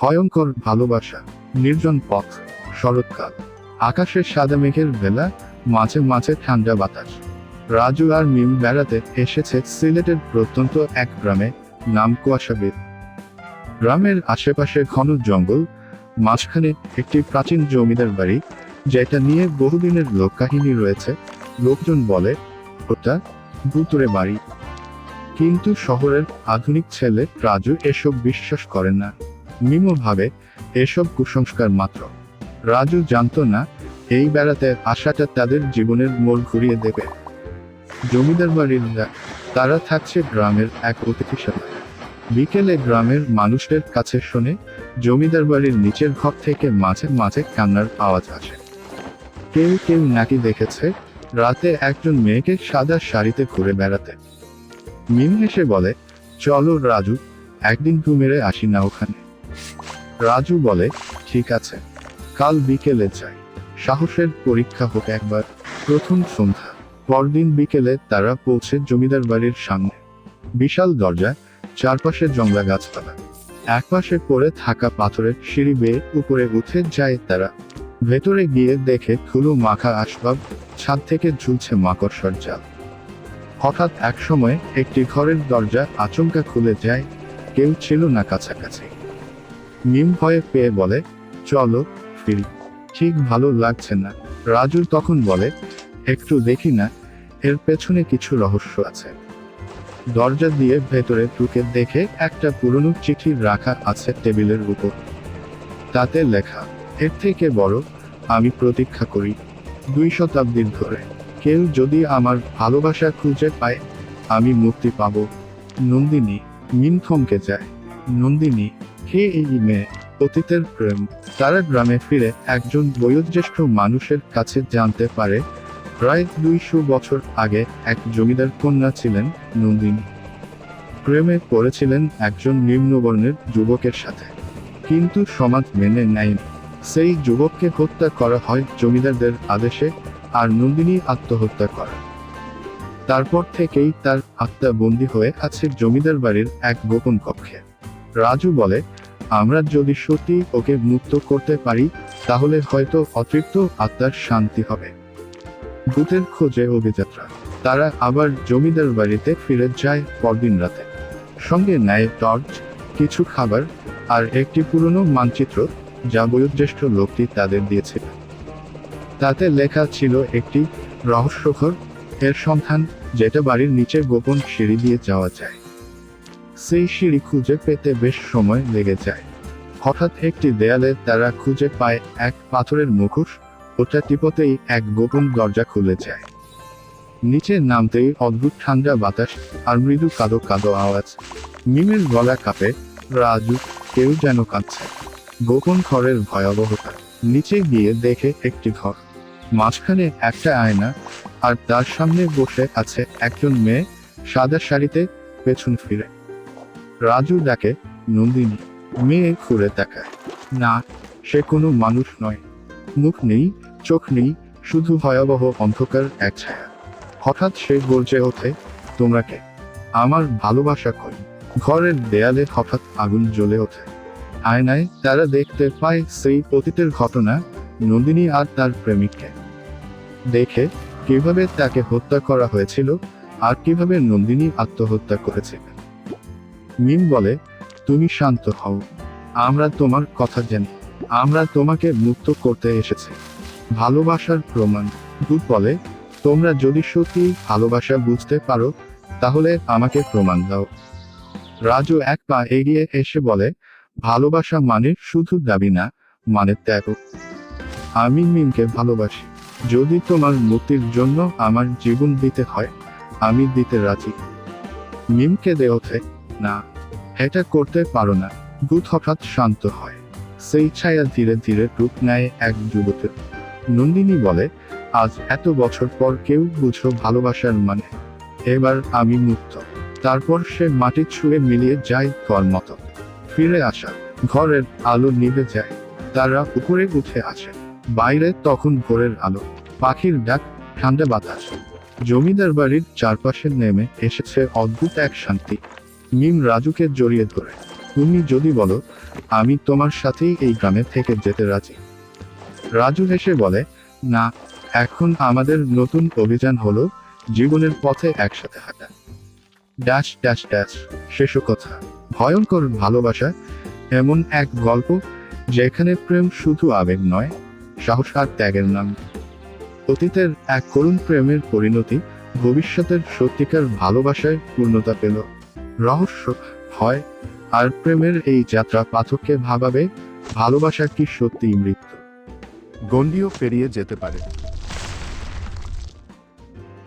ভয়ঙ্কর ভালোবাসা, নির্জন পথ, শরৎকাল, আকাশের সাদা মেঘের বেলা, মাঝে মাঝে ঠান্ডা বাতাস। রাজু আর মিম বেড়াতে এসেছে সিলেটের প্রত্যন্ত এক গ্রামে, নাম কুয়াশাবিদ। গ্রামের আশেপাশে ঘন জঙ্গল, মাঝখানে একটি প্রাচীন জমিদার বাড়ি, যেটা নিয়ে বহুদিনের লোককাহিনী রয়েছে। লোকজন বলে, ওটা ভুতুরে বাড়ি। কিন্তু শহরের আধুনিক ছেলে রাজু এসব বিশ্বাস করে না। মিমো ভাবে এসব কুসংস্কার মাত্র। রাজু জানতো না, এই বেড়াতে আশাটা তাদের জীবনের মোড় ঘুরিয়ে দেবে। জমিদার বাড়ির তারা থাকছে গ্রামের এক অতিথিশালা বিকেলে গ্রামের মানুষদের কাছে শোনে, জমিদার বাড়ির নিচের ঘর থেকে মাঝে মাঝে কান্নার আওয়াজ আসে। কেউ কেউ নাকি দেখেছে, রাতে একজন মেয়েকে সাদা শাড়িতে ঘুরে বেড়াতে। মিম হেসে বলে, চলো রাজু, একদিন তু মেরে আসি না ওখানে। রাজু বলে, ঠিক আছে। কাল বিকেলে যাই। সাহসের পরীক্ষা হোক একবার। প্রথম সন্ধ্যা। পরদিন বিকেলে তারা পৌঁছে জমিদার বাড়ির সামনে। বিশাল দরজা, চারপাশে জংলা গাছপালা। একপাশে পড়ে থাকা পাথরের সিঁড়ি বেয়ে উপরে উঠে যায় তারা। ভেতরে গিয়ে দেখে ধুলো মাখা আসবাব, ছাদ থেকে ঝুলছে মাকড়সার জাল। হঠাৎ এক সময় একটি ঘরের দরজা আচমকা খুলে যায়, কেউ ছিল না কাছাকাছি। মিম ভয়ে পেয়ে বলে, চলো ফিরি ঠিক ভালো লাগছে না। রাজু তখন বলে, একটু দেখি না, এর পেছনে কিছু রহস্য আছে। দরজা দিয়ে ভেতরে ঢুকে দেখে একটা পুরনো চিঠি রাখা আছে টেবিলের উপর। তাতে লেখা, এর থেকে বড়, আমি প্রতীক্ষা করি, দুই শতাব্দীর ধরে। কেউ যদি আমার ভালোবাসা খুঁজে পায়, আমি মুক্তি পাব। নন্দিনী মিন থমকে যায়। নন্দিনী, হে এই মেয়ে, অতীতের প্রেম, তারা গ্রামে ফিরে একজন বয়োজ্যেষ্ঠ মানুষের কাছে জানতে পারে। প্রায় দুইশো বছর আগে এক জমিদার কন্যা ছিলেন নন্দিনী। প্রেমে পড়েছিলেন একজন নিম্নবর্ণের যুবকের সাথে। কিন্তু সমাজ মেনে নেয়নি। সেই যুবককে হত্যা করা হয় জমিদারদের আদেশে, আর নন্দিনী আত্মহত্যা করে। তারপর থেকেই তার আত্মা বন্দী হয়ে আছে জমিদার বাড়ির এক গোপন কক্ষে। রাজু বলে, আমরা যদি সত্যি ওকে মুক্ত করতে পারি, তাহলে হয়তো অতৃপ্ত আত্মার শান্তি হবে। ভূতের খোঁজে অভিযাত্রা। তারা আবার জমিদার বাড়িতে ফিরে যায় পরদিন রাতে। সঙ্গে নেয় টর্চ, কিছু খাবার আর একটি পুরনো মানচিত্র যা বয়োজ্যেষ্ঠ লোকটি তাদের দিয়েছিল। তাতে লেখা ছিল একটি রহস্যঘর, এর সন্ধান, যেটা বাড়ির নিচে গোপন সিঁড়ি দিয়ে যাওয়া যায়। সেই সিঁড়ি খুঁজে পেতে বেশ সময় লেগে যায়। হঠাৎ একটি দেয়ালে তারা খুঁজে পায় এক পাথরের মুখোশ, ওটা টিপতেই এক গোপন দরজা খুলে যায়। নিচে নামতেই অদ্ভুত ঠান্ডা বাতাস আর মৃদু কাদো কাদো আওয়াজ। মিমের গলা কাঁপে, রাজু, কেউ যেন কাঁদছে। গোপন ঘরের ভয়াবহতা। নিচে গিয়ে দেখে একটি ঘর। মাঝখানে একটা আয়না, আর তার সামনে বসে আছে একজন মেয়ে, সাদা শাড়িতে পেছন ফিরে। রাজু ডাকে, নন্দিনী, মেয়ে ঘুরে তাকায় না, সে কোনো মানুষ নয়। মুখ নেই, চোখ নেই, শুধু ভয়াবহ অন্ধকার এক ছায়া। হঠাৎ সে গর্জে ওঠে, তোমরা কে? আমার ভালোবাসা কই? ঘরের দেয়ালে হঠাৎ আগুন জ্বলে ওঠে। আয়নায় তারা দেখতে পায় সেই অতীতের ঘটনা, নন্দিনী আর তার প্রেমিককে। দেখে কীভাবে তাকে হত্যা করা হয়েছিল, আর কীভাবে নন্দিনী আত্মহত্যা করেছিল মিম বলে, তুমি শান্ত হও। আমরা তোমার কথা জানি, আমরা তোমাকে মুক্ত করতে এসেছি। ভালোবাসার প্রমাণ। ভূত বলে, তোমরা যদি সত্যি ভালোবাসা বুঝতে পারো, তাহলে আমাকে প্রমাণ দাও। রাজু এক পা এগিয়ে এসে বলে, ভালোবাসা মানে শুধু দাবি না মানে ত্যাগ। আমি মিমকে ভালোবাসি। যদি তোমার মুক্তির জন্য আমার জীবন দিতে হয়, আমি দিতে রাজি। মিমকে দে ওঠে না। এটা করতে পারো না। ভূত হঠাৎ শান্ত হয়। সেই ছায়া ধীরে ধীরে রূপ নেয় এক যুবকের নন্দিনী বলে, আজ এত বছর পর কেউ বুঝো ভালোবাসার মানে। এবার আমি মুক্ত। তারপর সে মাটি ছুঁয়ে মিলিয়ে যায় কর মতো। ফিরে আসা, ঘরের আলো নিভে যায়। তারা উপরে উঠে আসে। বাইরে তখন ভোরের আলো। পাখির ডাক, ঠান্ডা বাতাস। জমিদার বাড়ির চারপাশে নেমে এসেছে অদ্ভুত এক শান্তি। মিম রাজুকে জড়িয়ে ধরে। তুমি যদি বলো, আমি তোমার সাথেই এই গ্রামে থেকে যেতে রাজি। রাজু হেসে বলে, না, এখন আমাদের নতুন অভিযান হলো জীবনের পথে একসাথে হাঁটা। ড্যাশ ড্যাশ ড্যাশ, শেষ কথা। ভয়ঙ্কর ভালোবাসা, এমন এক গল্প যেখানে প্রেম শুধু আবেগ নয়, সাহস আর ত্যাগের নাম। অতীতের এক করুণ প্রেমের পরিণতি ভবিষ্যতের সত্যিকার ভালোবাসায় পূর্ণতা পেল। রহস্য হয় আর প্রেমের এই যাত্রা পাথরকে ভাবাবে, ভালোবাসা কি সত্যিই মৃত্যু? গণ্ডিও পেরিয়ে যেতে পারে।